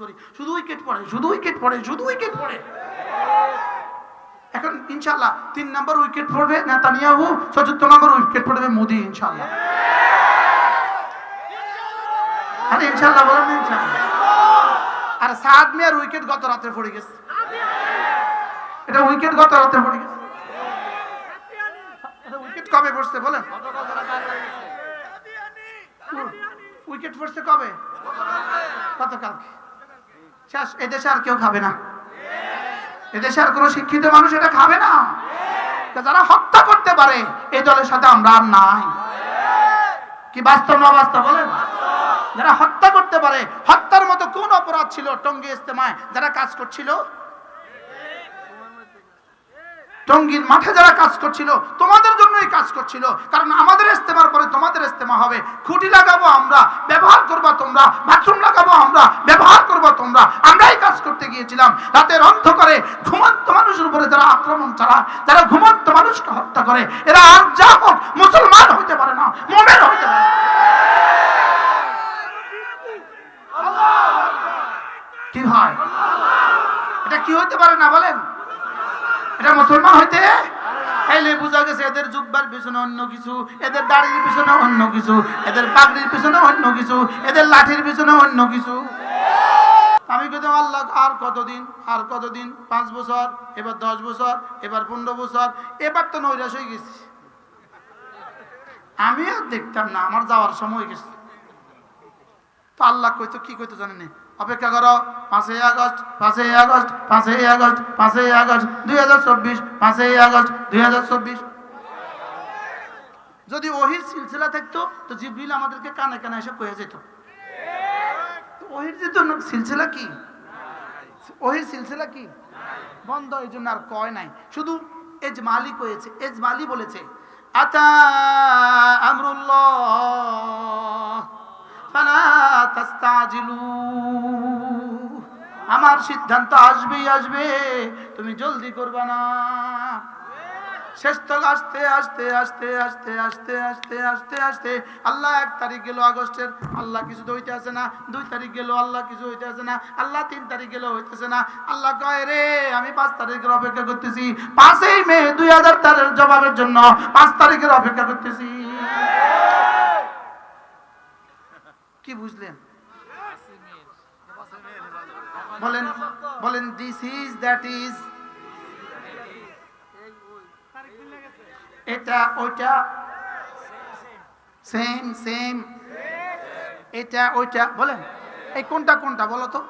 করি। শুধু উইকেট পড়ে, শুধু উইকেট পড়ে, শুধু উইকেট পড়ে। এখন ইনশাল্লাহ তিন নম্বর উইকেট পড়বে নেতানিয়াহু, চতুর্থ নম্বর উইকেট পড়বে মোদি ইনশাল্লাহ আরে ইনশাল্লাহ বলেন ইনশাল্লাহ আর সাদ মিয়ার উইকেট গত রাতে পড়ে গেছে। এটা উইকেট গত রাতে পড়ে গেছে। উইকেট কবে পড়ছে বলেন? উইকেট পড়ছে কবে? গতকালকে। শেষ এদেশে আর কেউ খাবে না। এদেশে আর কোনো শিক্ষিত মানুষ এটা খাবে না। যারা হত্যা করতে পারে, এই দলের সাথে আমরা আর নাই। কি বাস্তব না বাস্তব বলেন? যারা হত্যা করতে পারে, হত্যার মতো কোন অপরাধ ছিল টঙ্গী ইস্তেমায় যারা কাজ করছিল? টঙ্গীর মাঠে যারা কাজ করছিল, তোমাদের জন্যই কাজ করছিল। কারণ আমাদের ইস্তেমার পরে তোমাদের ইস্তেমা হবে। খুঁটি লাগাবো আমরা, ব্যবহার করবা তোমরা, বাথরুম লাগাবো আমরা, ব্যবহার করব তোমরা। আমরাই কাজ করতে গিয়েছিলাম। রাতের অন্ধকারে ঘুমন্ত মানুষের উপরে যারা আক্রমণ চালায়, যারা ঘুমন্ত মানুষকে হত্যা করে, এরা আর যা হোক মুসলমান হইতে পারে না, মোমেন হইতে পারে কি হয়? এটা কি হইতে পারে না বলেন? এটা মুসলমান হইতে? এলে বোঝা গেছে এদের জুব্বার পিছনে অন্য কিছু, এদের দাড়ির পিছনে অন্য কিছু, এদের পাগড়ির পিছনে অন্য কিছু, এদের লাঠির পিছনে অন্য কিছু। আমি কিন্তু আল্লাহ, আর কতদিন আর কতদিন? পাঁচ বছর, এবার দশ বছর, এবার পনেরো বছর, এবার তো নৈরাশ হয়ে গেছি। আমি আর দেখতাম না, আমার যাওয়ার সময় গেছে। তো আল্লাহ কইতো, কি কইতো জানেন অপেক্ষা করো, পাঁচই আগস্ট পাঁচই আগস্ট পাঁচই আগস্ট পাঁচই আগস্ট, দুই হাজার চব্বিশ, পাঁচই আগস্ট, দুই হাজার চব্বিশ। যদি ওহির সিলসিলা থাকতো, তো জিবরিল আমাদেরকে কানে কানে এসে কয়ে যেত। ওহির যে তো সিলসিলা কি? ওহির সিলসিলা কি? বন্ধ, এই জন্য আর কয় নাই। শুধু এজমালি কয়েছে, এজমালি বলেছে, আতা আমরুল্লাহ। আমার সিদ্ধান্ত আসবেই আসবে, তুমি জলদি করবা না। শেষ তক আসতে আসতে আসতে আসতে আসতে আসতে আসতে আসতে আল্লাহ এক তারিখ গেল আগস্টের। আল্লাহ কিছু তো হইতে আছে না। দুই তারিখ গেল, আল্লাহ কিছু হইতে আছে না। আল্লাহ তিন তারিখ গেল হইতেছে না। আল্লাহ কয়, রে, আমি পাঁচ তারিখের অপেক্ষা করতেছি। পাঁচই মে দুই হাজার তারের জবাবের জন্য পাঁচ তারিখের অপেক্ষা করতেছি। কি বুঝলেন? বলেন বলেন দিস ইজ দ্যাট ইজ এটা, ওইটা। সেম সেম এটা, ওইটা। বলেন, এই কোনটা কোনটা, বলো তো?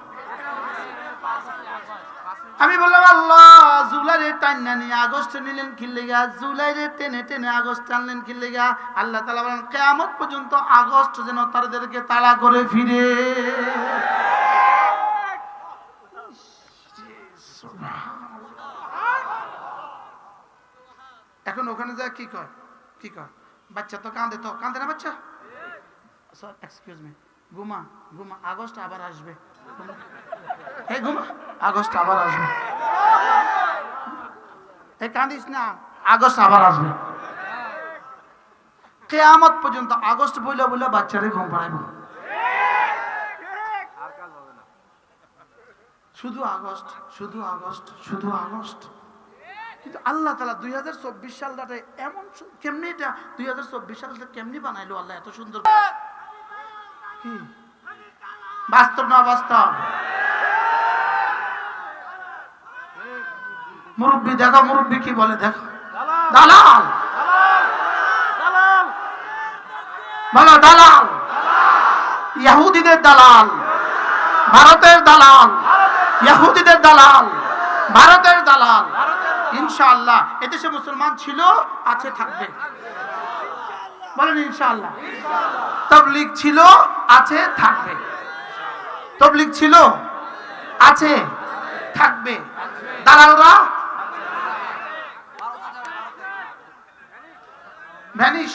আমি বললাম, আল্লাহ জুলাইরে টান্না নিয়ে আগস্ট নিলেন খিল্লে গা জুলাইরে টেনে টেনে আগস্ট টানলেন খিল্লে গা আল্লাহ তালা বলেন, কেয়ামত পর্যন্ত আগস্ট যেন তাদেরকে তাড়া করে ফিরে। এখন ওখানে যা কি কয়? কি কয়? বাচ্চা তো কাঁদে তো। কাঁদে না বাচ্চা? এক্সকিউজ মি ঘুমা ঘুমা আগস্ট আবার আসবে। এই ঘুমা আগস্ট আবার আসবে। কাঁদিস না, আগস্ট আবার আসবে। কেয়ামত পর্যন্ত আগস্ট বইলে বইলে বাচ্চারে ঘুম পাড়াইব। শুধু আগস্ট শুধু আগস্ট শুধু আগস্ট। কিন্তু আল্লাহ তালা দুই হাজার চব্বিশ সালটাতে এমন কেমনি এটা দুই হাজার চব্বিশ সালটা কেমনি বানাইলো আল্লাহ, এত সুন্দর কি? বাস্তব না বাস্তব মুরব্বী, দেখো মুরব্বী কি বলে? দেখো। দালাল। বলো, দালাল। ইয়াহুদিদের দালাল। ভারতের দালাল। ইয়াহুদিদের দালাল। ভারতের দালাল। ইনশাআল্লাহ। এদেশে মুসলমান ছিল, আছে, থাকবে। বলেন, ইনশাআল্লাহ। তবলিগ ছিল, আছে, থাকবে। তবলিগ ছিল, আছে, থাকবে। দালালরা ভ্যানিশ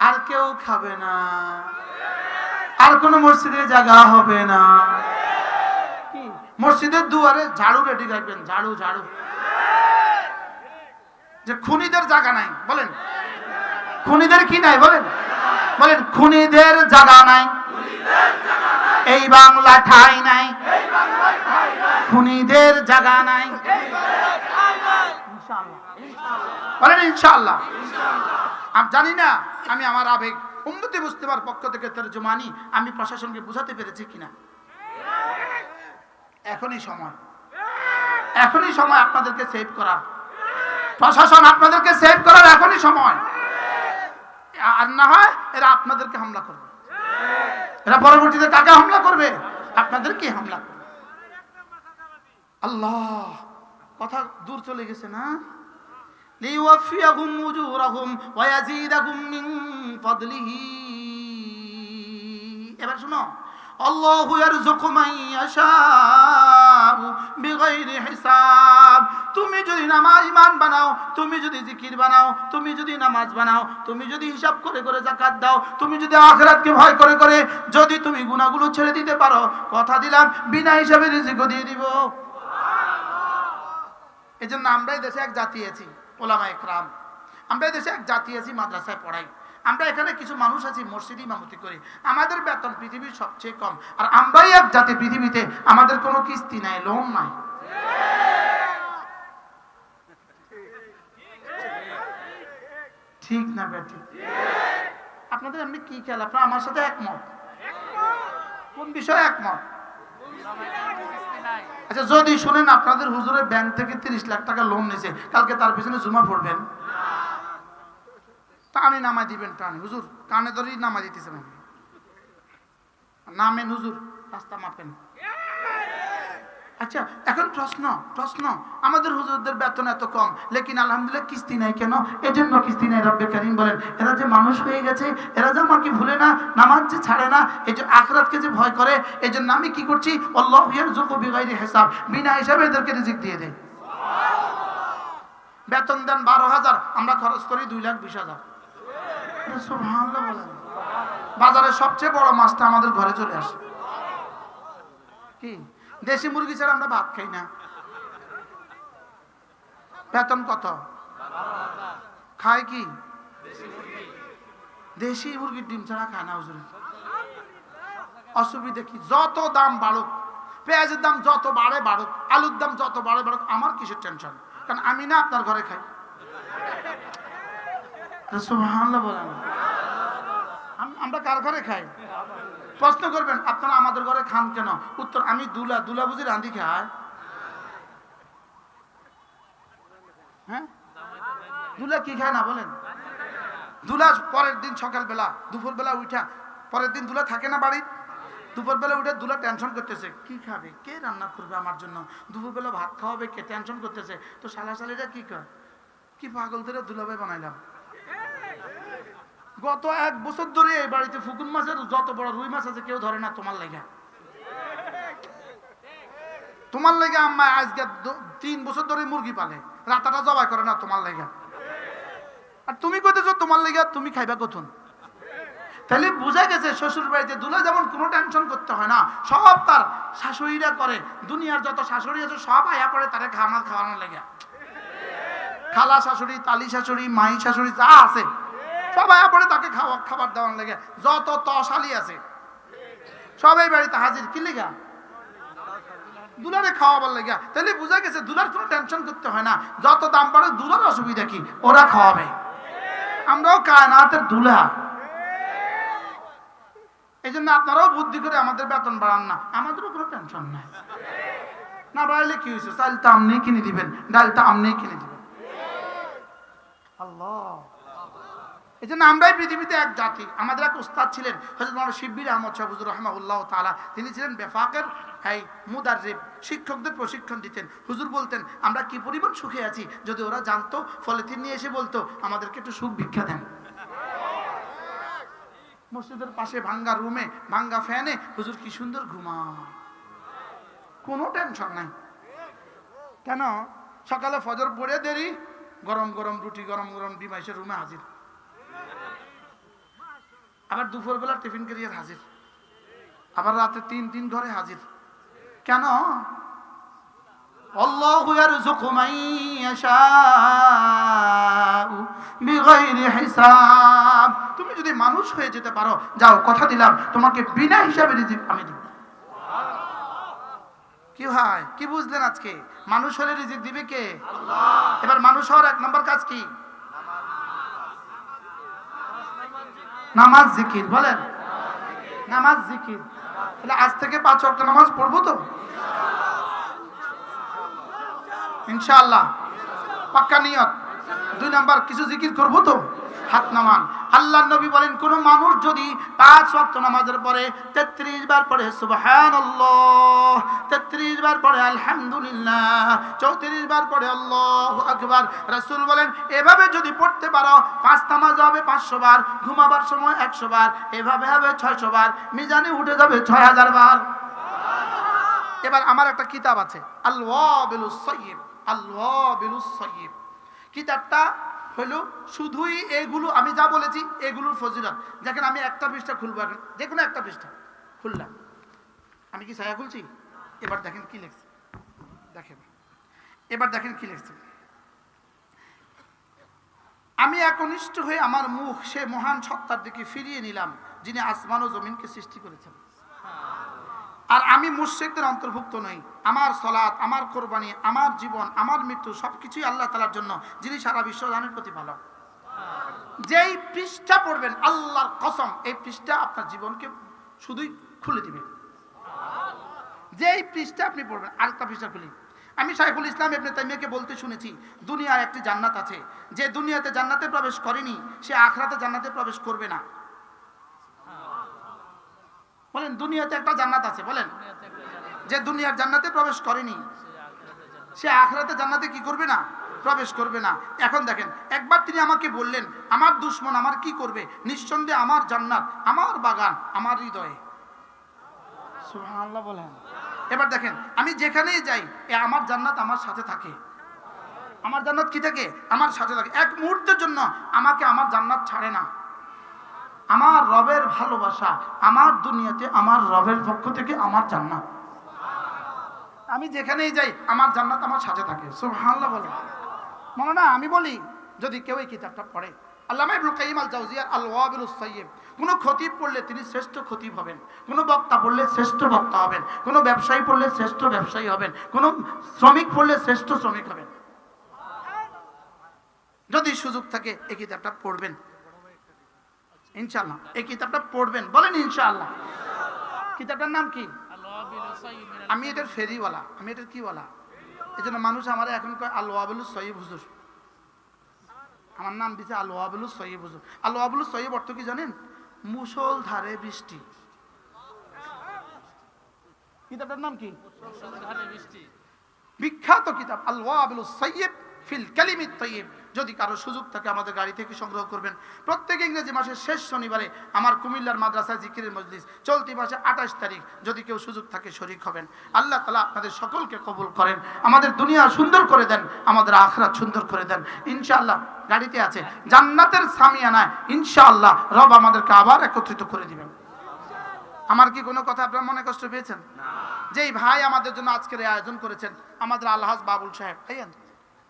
আর কেউ খাবে না। আর কোন মসজিদে জায়গা হবে না। মসজিদের দুয়ারে ঝাড়ু রেডি রাখবেন, ঝাড়ু ঝাড়ু। যে খুনিদের জায়গা নাই, বলেন। খুনিদের কি নাই, বলেন। বলেন, খুনিদের জায়গা নাই। এই বাংলা ঠাই নাই। খুনিদের জায়গা নাই। বলেন ইনশাল্লাহ জানি না, আমি আমার আবেগ উন্নতি মুস্তিমার পক্ষ থেকে তোর জমানি আমি প্রশাসনকে বুঝাতে পেরেছি কিনা? এখনই সময়। এখনই সময় আপনাদেরকে সেভ করার। প্রশাসন আপনাদেরকে সেভ করার এখনই সময়। আর না হয় এরা আপনাদেরকে হামলা করবে। এরা পরবর্তীতে কাকে হামলা করবে? আপনাদেরকে হামলা করবে? আল্লাহ, কথা দূর চলে গেছে না? এবার শুনো হিসাব। তুমি যদি নামাজ ইমান বানাও, তুমি যদি জিকির বানাও, তুমি যদি নামাজ বানাও, তুমি যদি হিসাব করে করে জাকাত দাও, তুমি যদি আখিরাতকে ভয় করে করে যদি তুমি গুনাহগুলো ছেড়ে দিতে পারো, কথা দিলাম, বিনা হিসাবে রিজিকও দিয়ে দিব। এই জন্য আমরা এই দেশে এক জাতি আছি। ওলামা একরাম আমরা দেশে এক জাতি আছি, মাদ্রাসায় পড়াই। আমরা এখানে কিছু মানুষ আছি, মসজিদ ইমামতি করি। আমাদের বেতন পৃথিবীর সবচেয়ে কম। আর আমরাই এক জাতি পৃথিবীতে, আমাদের কোনো কিস্তি নাই, লোন নাই। ঠিক না বেটি আপনাদের এমনি কি খেয়াল? আপনারা আমার সাথে একমত? কোন বিষয়ে একমত? আচ্ছা যদি শুনেন আপনাদের হুজুরে ব্যাংক থেকে তিরিশ লাখ টাকা লোন নিয়েছে কালকে তার পিছনে জুমা পড়বেন। টানে নামাই দিবেন, টানে। হুজুর, কানে ধরেই নামাই দিতেছেন। নামেন, হুজুর, রাস্তা মাপেন। আচ্ছা এখন প্রশ্ন প্রশ্ন। আমাদের হুজুরদের বেতন এত কম, লেকিন আলহামদুলিল্লাহ কিস্তি নাই কেন? এজন্য কিস্তি নাই, রব্বে করিম বলেন, এরা যে মানুষ হয়ে গেছে, এরা যে আমাকে ভুলে না, নামাজ যে ছাড়ে না, এই যে আখরাতকে যে ভয় করে এই জন্য আমি কি করছি? আল্লাহ ইয়ারযুকু বিগাইরি হিসাব। বিনা হিসাবে এদেরকে রিজিক দিয়ে দেয়। বেতন দেন বারো হাজার, আমরা খরচ করি দুই লাখ বিশ হাজার। বাজারের সবচেয়ে বড় মাছটা আমাদের ঘরে চলে আসে। কি? দেশি মুরগি ছাড়া আমরা ভাত খাই না। বেতন কত? খায় কি? দেশি মুরগির ডিম ছাড়া খায় না হুজুর। অসুবিধা কি? যত দাম বাড়ুক, পেঁয়াজের দাম যত বাড়ে বাড়ুক, আলুর দাম যত বাড়ে বাড়ুক, আমার কিসের টেনশন কারণ আমি না আপনার ঘরে খাই। আমরা কার ঘরে খাই? প্রশ্ন করবেন, আপনারা আমাদের ঘরে খান কেন? উত্তর, আমি দুলা দুলা বুঝি রান্ধি খাই হ্যাঁ? দুলা কি খায় না বলেন? দুলা পরের দিন সকালবেলা, দুপুরবেলা উঠা, পরের দিন দুলা থাকে না বাড়ি দুপুরবেলা উঠে দুলা টেনশন করতেছে, কি খাবে? কে রান্না করবে আমার জন্য? দুপুরবেলা ভাত খাওয়াবে, কে টেনশন করতেছে? তো শালাশালিরা কি কয়? কি পাগল ধরে দুলাভাই বানাইলাম। গত এক বছর ধরে এই বাড়িতে ফুকুন মাছের যত বড় রুই মাছ আছে কেউ ধরে না তোমার লেগে। তোমার লেগে আম্মা আজকে তিন বছর ধরে মুরগি পালে। রাতাটা জবাই করে না তোমার লেগে। আর তুমি কইতেছো তোমার লেগে তুমি খাইবা কখন তাহলে বোঝা গেছে শ্বশুর বাড়িতে দুলা যেমন কোনো টেনশন করতে হয় না, সব তার শাশুড়িরা করে। দুনিয়ার যত শাশুড়ি আছে সব আয়া পড়ে তারা খানা খাওয়ানোর লেগে। খালা শাশুড়ি, তালি শাশুড়ি, মাই শাশুড়ি যা আছে। সবাই পরে তাকে খাওয়া, খাবার দেওয়ার লেগে যত তশালি আছে সবাই বাড়িতে হাজির। কি লেগা? দুলারে খাওয়াবার লেগে। তাহলে বুঝা গেছে দুলার কোনো টেনশন করতে হয় না। যত দাম বাড়ে দুলার অসুবিধা কি? ওরা খাওয়াবে। আমরাও কায়নাতের দুলা। এই জন্য আপনারাও বুদ্ধি করে আমাদের বেতন বাড়ান না। আমাদেরও কোনো টেনশন নাই। না বাড়লে কি হয়েছে? চালটা আপনি কিনে দিবেন, ডালটা আমনি কিনে দিবেন। আল্লাহ। এই জন্য আমরাই পৃথিবীতে এক জাতি। আমাদের এক উস্তাদ ছিলেন হজরত আহমদ শাহুজুর রহমাউল্লাহ তাআলা। তিনি ছিলেন বেফাকের এই মুদাররিব, শিক্ষকদের প্রশিক্ষণ দিতেন। হুজুর বলতেন, আমরা কি পরিমাণ সুখে আছি যদি ওরা জানতো, ফলে তিনি এসে বলতো, আমাদেরকে একটু সুখ ভিক্ষা দেন। মসজিদের পাশে ভাঙ্গা রুমে, ভাঙ্গা ফ্যানে হুজুর কি সুন্দর ঘুমা কোনো টেনশন নাই। কেন? সকালে ফজর পড়ে দেরি, গরম গরম রুটি, গরম গরম ডিম এসে রুমে হাজির। আবার দুপুরবেলা টিফিন ক্যারিয়ার হাজির। আবার রাতে তিন তিন ঘরে হাজির। কেন? তুমি যদি মানুষ হয়ে যেতে পারো, যাও, কথা দিলাম, তোমাকে বিনা হিসাবে আমি দিব। কি হয়? কি বুঝলেন আজকে? মানুষ হলে রিজিক দিবে কে? এবার মানুষ হওয়ার এক নম্বর কাজ কি? নামাজ জিকির, বলেন। নামাজ জিকির। তাহলে আজ থেকে পাঁচ অক্ট নামাজ পড়ব তো? ইনশাল্লাহ পাক্কা নিয়ত। দুই নাম্বার, কিছু জিকির করব তো? হাত নামান আল্লাহ নবী বলেন, কোন মানুষ যদি পাঁচ ওয়াক্ত নামাজের পরে তেত্রিশ বার পড়ে, সুবহানাল্লাহ, তেত্রিশ বার পড়ে, আলহামদুলিল্লাহ, চৌত্রিশ বার পরে আল্লাহ আকবার, রাসূল বলেন, এভাবে যদি পড়তে পারো, পাঁচ নামাজ হবে পাঁচশো বার, ঘুমাবার সময় একশো বার, এভাবে হবে ছয়শো বার, মিজানে উঠে যাবে ছয় হাজার বার। এবার আমার একটা কিতাব আছে আল্লাবিলুস সয়্যিব আল্লাবিলুস সয়্যিব কিতাবটা হলো শুধুই এগুলো, আমি যা বলেছি এগুলোর ফজিলত। দেখেন আমি একটা পৃষ্ঠা খুলবো এখন। যে কোনো একটা পৃষ্ঠা খুললাম। আমি কি ছায়া খুলছি? এবার দেখেন কি লিখছে। দেখেন। এবার দেখেন কি লিখছে। আমি একনিষ্ঠ হয়ে আমার মুখ সে মহান সত্তার দিকে ফিরিয়ে নিলাম, যিনি আসমান ও জমিনকে সৃষ্টি করেছেন। আর আমি মুর্শিকদের অন্তর্ভুক্ত নই। আমার সলাৎ, আমার কোরবানি, আমার জীবন, আমার মৃত্যু সব কিছুই আল্লাহ তালার জন্য, যিনি সারা বিশ্বজানের প্রতিপালক যেই পৃষ্ঠা পড়বেন, আল্লাহর কসম, এই পৃষ্ঠা আপনার জীবনকে শুধুই খুলে দিবে। যেই পৃষ্ঠা আপনি পড়বেন, আরেকটা পৃষ্ঠা খুলি। আমি সাইফুল ইসলাম এমনি তাইমিয়াকে বলতে শুনেছি, দুনিয়ার একটি জান্নাত আছে। যে দুনিয়াতে জান্নাতে প্রবেশ করেনি, সে আখরাতে জান্নাতে প্রবেশ করবে না। বলেন, দুনিয়াতে একটা জান্নাত আছে, বলেন। যে দুনিয়ার জান্নাতে প্রবেশ করেনি, সে আখরাতে জান্নাতে কি করবে না? প্রবেশ করবে না। এখন দেখেন, একবার তিনি আমাকে বললেন, আমার দুশ্মন আমার কি করবে? নিঃসন্দেহে আমার জান্নাত, আমার বাগান, আমার হৃদয়ে। বলেন। এবার দেখেন, আমি যেখানেই যাই, এ আমার জান্নাত আমার সাথে থাকে। আমার জান্নাত কি থাকে? আমার সাথে থাকে। এক মুহূর্তের জন্য আমাকে আমার জান্নাত ছাড়ে না। আমার রবের ভালোবাসা আমার দুনিয়াতে আমার রবের পক্ষ থেকে আমার জান্নাত। আমি যেখানেই যাই, আমার জান্নাত আমার সাথে থাকে। সুবহানাল্লাহ বলে। মনে না আমি বলি, যদি কেউ এই কিতাবটা পড়ে ওয়াবিলুস সাইয়্যিব। কোন খতিব পড়লে তিনি শ্রেষ্ঠ খতিব হবেন। কোন বক্তা পড়লে শ্রেষ্ঠ বক্তা হবেন। কোন ব্যবসায়ী পড়লে শ্রেষ্ঠ ব্যবসায়ী হবেন। কোন শ্রমিক পড়লে শ্রেষ্ঠ শ্রমিক হবেন। যদি সুযোগ থাকে, এই কিতাবটা পড়বেন। ইনশাআল্লাহ। এই কিতাবটা পড়বেন বলেন ইনশাআল্লাহ। কিতাবটার নাম কি? আমি এটার ফেরিওয়ালা। আমি এটার কি বলা এই জন্য মানুষ আমার এখন কয় আল ওয়াবুল সৈয়ব হুজুর। আমার নাম দিছে আল ওয়াবুল সৈয়ব হুজুর। আল ওয়াবুল সৈয়ব অর্থ কি জানেন? মুসল ধারে বৃষ্টি। কিতাবটার নাম কি? বিখ্যাত কিতাব আল ওয়াবুল সৈয়ব ফিল কালিমিত তৈয়ব যদি কারও সুযোগ থাকে আমাদের গাড়ি থেকে সংগ্রহ করবেন। প্রত্যেক ইংরেজি মাসের শেষ শনিবারে আমার কুমিল্লার মাদ্রাসা জিকিরের মজলিস। চলতি মাসে আঠাশ তারিখ, যদি কেউ সুযোগ থাকে শরিক হবেন। আল্লাহ তালা আপনাদের সকলকে কবুল করেন। আমাদের দুনিয়া সুন্দর করে দেন, আমাদের আখরাত সুন্দর করে দেন। ইনশাআল্লাহ গাড়িতে আছে। জান্নাতের সামিয়ানায় ইনশাআল্লাহ রব আমাদেরকে আবার একত্রিত করে দিবেন। আমার কি কোনো কথা আপনার মনে কষ্ট পেয়েছেন? যেই ভাই আমাদের জন্য আজকের আয়োজন করেছেন, আমাদের আল্লাহাজ বাবুল সাহেব। তাই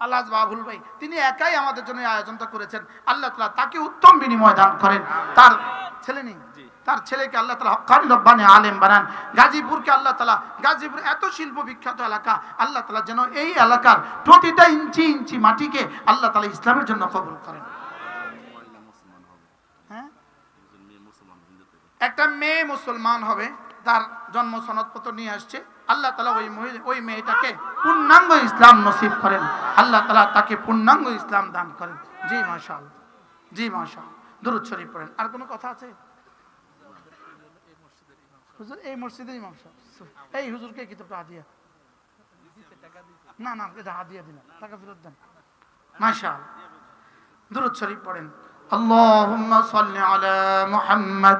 আল্লাহ বাবুল ভাই তিনি একাই আমাদের জন্য আয়োজনটা করেছেন। আল্লাহ তালা তাকে উত্তম বিনিময় দান করেন। তার ছেলে নেই। তার ছেলেকে আল্লাহ তালা হকানি রব্বানি আলেম বানান। গাজীপুরকে আল্লাহ তালা গাজীপুর এত শিল্প বিখ্যাত এলাকা আল্লাহ তালা যেন এই এলাকার প্রতিটা ইঞ্চি ইঞ্চি মাটিকে আল্লাহ তালা ইসলামের জন্য কবুল করেন। হ্যাঁ? একটা মেয়ে মুসলমান হবে। তার জন্ম সনদপত্র নিয়ে আসছে আল্লাহ তালা ওই মহি- ওই মেয়েটাকে পূর্ণাঙ্গ ইসলাম নসিব করেন আল্লাহ তালা তাকে পূর্ণাঙ্গ ইসলাম দান করেন জি মাশাল জি মাশাল দুরুদ শরীফ পড়েন আর কোনো কথা আছে হুজুর এই মসজিদের ইমাম সাহেব এই হুজুরকে কিতাবটা হাদিয়া না না এটা হাদিয়া দিলাম টাকা ফেরত দেন মাশাল দুরুদ শরীফ পড়েন اللهم صل على محمد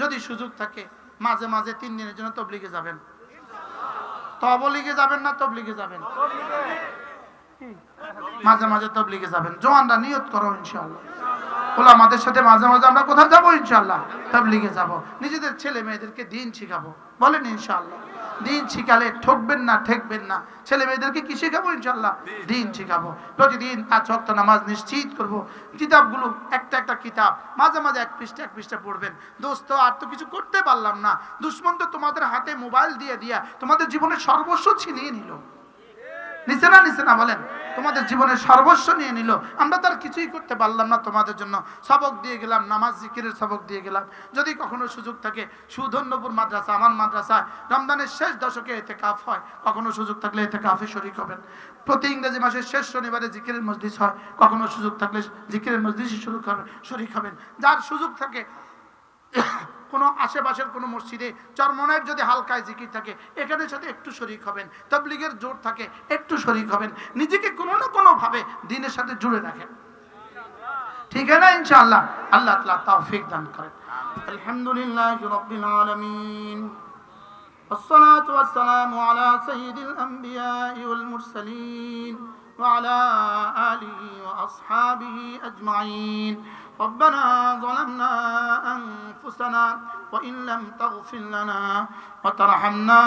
যদি সুযোগ থাকে, মাঝে মাঝে তিন দিনের জন্য তবলিগে যাবেন। তবলিগে যাবেন না, তবলিগে যাবেন। মাঝে মাঝে তবলিগে যাবেন। জোয়ানরা নিয়ত করো ইনশাল্লাহ ওলা আমাদের সাথে মাঝে মাঝে আমরা কোথায় যাব ইনশাল্লাহ তবলিগে যাব। নিজেদের ছেলে মেয়েদেরকে দিন শিখাবো। বলেন ইনশাল্লাহ দিন শিখালে ঠকবেন না ঠেকবেন না। ছেলে মেয়েদেরকে কি শেখাবো ইনশাল্লাহ? দিন শিখাবো। প্রতিদিন পাঁচ ওয়াক্ত নামাজ নিশ্চিত করব। কিতাবগুলো একটা একটা কিতাব মাঝে মাঝে এক পৃষ্ঠা এক পৃষ্ঠা পড়বেন। দোস্ত আর তো কিছু করতে পারলাম না। দুশ্মন তো তোমাদের হাতে মোবাইল দিয়ে দিয়া তোমাদের জীবনের সর্বস্ব ছিনিয়ে নিল। নিচে না নিচে না বলেন। তোমাদের জীবনের সর্বস্ব নিয়ে নিল। আমরা তার কিছুই করতে পারলাম না তোমাদের জন্য। সবক দিয়ে গেলাম, নামাজ, জিকিরের সবক দিয়ে গেলাম। যদি কখনো সুযোগ থাকে, সুধন্যপুর মাদ্রাসা, আমার মাদ্রাসায় রমজানের শেষ দশকে এতে কাফ হয়। কখনো সুযোগ থাকলে এতে কাফে শরিক হবেন। প্রতি ইংরেজি মাসের শেষ শনিবারে জিকিরের মসজিদ হয়। কখনো সুযোগ থাকলে জিকিরের মসজিদে শুরু শরিক হবেন। যার সুযোগ থাকে কোনো আশেপাশের কোনো মসজিদে চরমনের যদি হালকায় জিকির থাকে এখানের সাথে একটু শরিক হবেন তবলিগের জোর থাকে একটু শরিক হবেন নিজেকে কোনো না কোনো ভাবে দিনের সাথে জুড়ে রাখেন ঠিক আছে না ইনশাআল্লাহ আল্লাহ তাআলা তৌফিক দান করেন আলহামদুলিল্লাহ রাব্বিল আলামিন والصلاة والسلام على سيد الأنبياء والمرسلين وعلى آله وأصحابه أجمعين ربنا ظلمنا أنفسنا وإن لم تغفر لنا وترحمنا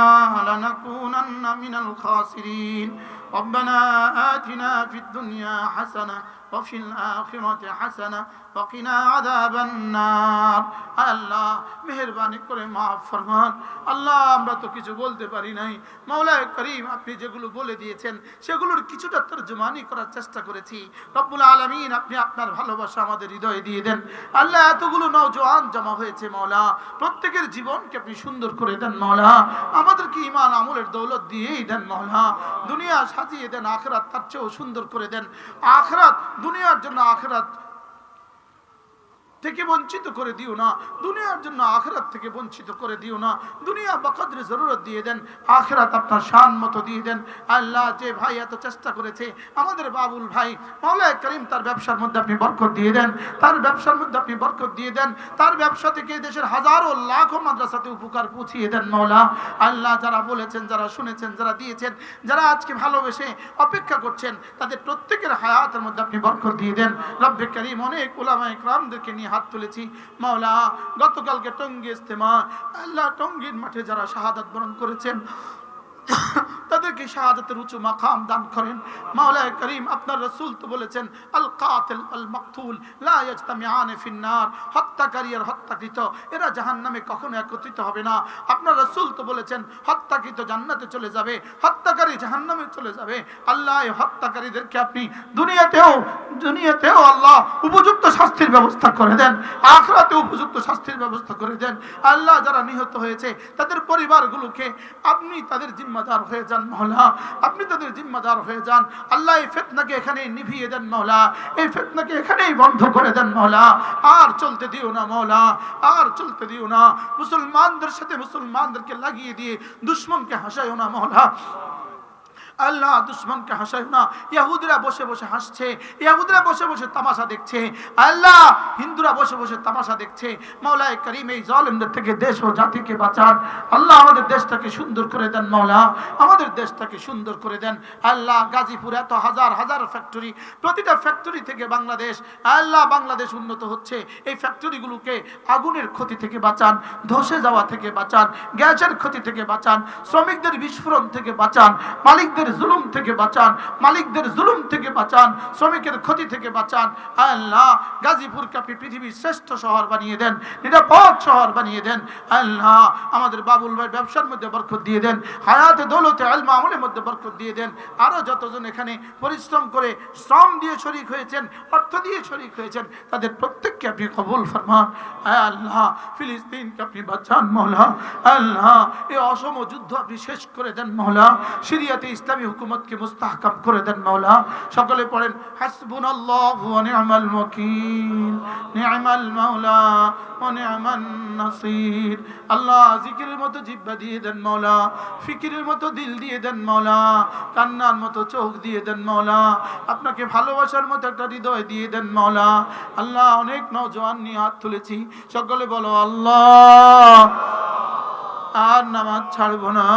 لنكونن من الخاسرين. ربنا آتنا في الدنيا حسنة وفي الآخرة حسنة وقنا عذاب النار আল্লাহ মেহরবানি করে মাফ ফরমান আল্লাহ আমরা তো কিছু বলতে পারি নাই মাওলায় করিম আপনি যেগুলো বলে দিয়েছেন সেগুলোর কিছুটা তর্জমানি করার চেষ্টা করেছি রব্বুল আলমিন আপনি আপনার ভালোবাসা আমাদের হৃদয়ে দিয়ে দেন আল্লাহ এতগুলো নওজোয়ান জমা হয়েছে মাওলা প্রত্যেকের জীবনকে আপনি সুন্দর করে দেন মাওলা আমাদেরকে ইমান আমলের দৌলত দিয়েই দেন মাওলা দুনিয়া সাজিয়ে দেন আখরাত তার চেয়েও সুন্দর করে দেন আখরাত দুনিয়ার জন্য আখরাত থেকে বঞ্চিত করে দিও না। দুনিয়ার জন্য আখরাত থেকে বঞ্চিত করে দিও না। দুনিয়া বকদ্রে জরুরত দিয়ে দেন। আখরাত আপনার শান মতো দিয়ে দেন। আল্লাহ যে ভাই এত চেষ্টা করেছে, আমাদের বাবুল ভাই মাওলায় করিম তার ব্যবসার মধ্যে আপনি বরকত দিয়ে দেন। তার ব্যবসার মধ্যে আপনি বরকত দিয়ে দেন। তার ব্যবসা থেকে দেশের হাজারো লাখো মাদ্রাসাতে উপকার পৌঁছিয়ে দেন মাওলা আল্লাহ যারা বলেছেন, যারা শুনেছেন, যারা দিয়েছেন, যারা আজকে ভালোবেসে অপেক্ষা করছেন, তাদের প্রত্যেকের হায়াতের মধ্যে আপনি বরকত দিয়ে দেন। রব্বে করিম অনেক ওলামা ইকরামদেরকে নিয়ে হাত তুলেছি। মাওলা গতকালকে টঙ্গি ইস্তেমা আল্লাহ টঙ্গির মাঠে যারা শাহাদাত বরণ করেছেন তাদেরকে শাহাদাতের উঁচু মাকাম দান করেন। মাওলায় করিম আপনার রসুল তো বলেছেন আল কাতিল আল মাকতুল লা ফিন্নার হত্যাকারী আর হত্যাকৃত, এরা জাহান্নামে কখনো একত্রিত হবে না। আপনার রসুল তো বলেছেন, হত্যাকৃত জান্নাতে চলে যাবে, হত্যাকারী জাহান্নামে চলে যাবে। আল্লাহ এই হত্যাকারীদেরকে আপনি দুনিয়াতেও দুনিয়াতেও আল্লাহ উপযুক্ত শাস্তির ব্যবস্থা করে দেন। আখরাতে উপযুক্ত শাস্তির ব্যবস্থা করে দেন। আল্লাহ যারা নিহত হয়েছে, তাদের পরিবারগুলোকে আপনি তাদের জিম্মাদার হয়ে যান। মহলা, আপনি তাদের জিম্মাদার হয়ে যান। আল্লাহ এই ফেতনাকে এখানে নিভিয়ে দেন মহলা, এই ফেতনাকে এখানেই বন্ধ করে দেন মহলা। আর চলতে দিও না মহলা, আর চলতে দিও না। মুসলমানদের সাথে মুসলমানদেরকে লাগিয়ে দিয়ে দুশ্মনকে হাসাইও না মহলা। আল্লাহ দুশ্মনকে হাসাই না। ইয়াহুদিরা বসে বসে হাসছে, ইয়াহুদিরা বসে বসে তামাশা দেখছে। আল্লাহ হিন্দুরা বসে বসে তামাশা দেখছে। মাওলায় করিম এই জলেমদের থেকে দেশ ও জাতিকে বাঁচান। আল্লাহ আমাদের দেশটাকে সুন্দর করে দেন, মাওলা। আমাদের দেশটাকে সুন্দর করে দেন। আল্লাহ গাজীপুর এত হাজার হাজার ফ্যাক্টরি প্রতিটা ফ্যাক্টরি থেকে বাংলাদেশ, আল্লাহ বাংলাদেশ উন্নত হচ্ছে। এই ফ্যাক্টরিগুলোকে আগুনের ক্ষতি থেকে বাঁচান, ধসে যাওয়া থেকে বাঁচান, গ্যাসের ক্ষতি থেকে বাঁচান, শ্রমিকদের বিস্ফোরণ থেকে বাঁচান, মালিকদের জুলুম থেকে বাঁচান, মালিকদের জুলুম থেকে বাঁচান, শ্রমিকের ক্ষতি থেকে বাঁচান। আল্লাহ গাজীপুরকে আপনি পৃথিবীর শ্রেষ্ঠ শহর বানিয়ে দেন, নিরাপদ শহর বানিয়ে দেন। আল্লাহ আমাদের বাবুল ভাই ব্যবসার মধ্যে বরকত দিয়ে দেন, হায়াতে দৌলতে আলমা আমলের মধ্যে বরকত দিয়ে দেন। আরও যতজন এখানে পরিশ্রম করে শ্রম দিয়ে শরিক হয়েছেন, অর্থ দিয়ে শরিক হয়েছেন, তাদের প্রত্যেককে আপনি কবুল ফরমান। আল্লাহ, ফিলিস্তিনকে আপনি বাঁচান, মৌলা। আল্লাহ, এই অসম যুদ্ধ আপনি শেষ করে দেন, মৌলা। সিরিয়াতে ইসলামী হুকুমতকে মুস্তাহকাম করে দেন মৌলা সকলে পড়েন হাসবুন নি'মাল ওয়াকিল। নি'মাল মাওলা ওয়া নি'মান নাসির। আল্লাহ জিকিরের মতো জিব্বা দিয়ে দেন মৌলা ফিকিরের মতো দিল দিয়ে দেন মৌলা কান্নার মতো চোখ দিয়ে দেন মৌলা আপনাকে ভালোবাসার মতো একটা হৃদয় দিয়ে দেন মৌলা আল্লাহ অনেক নজওয়ান নিয়ে হাত তুলেছি। সকলে বলো, আল্লাহ, আর নামাজ ছাড়বো না।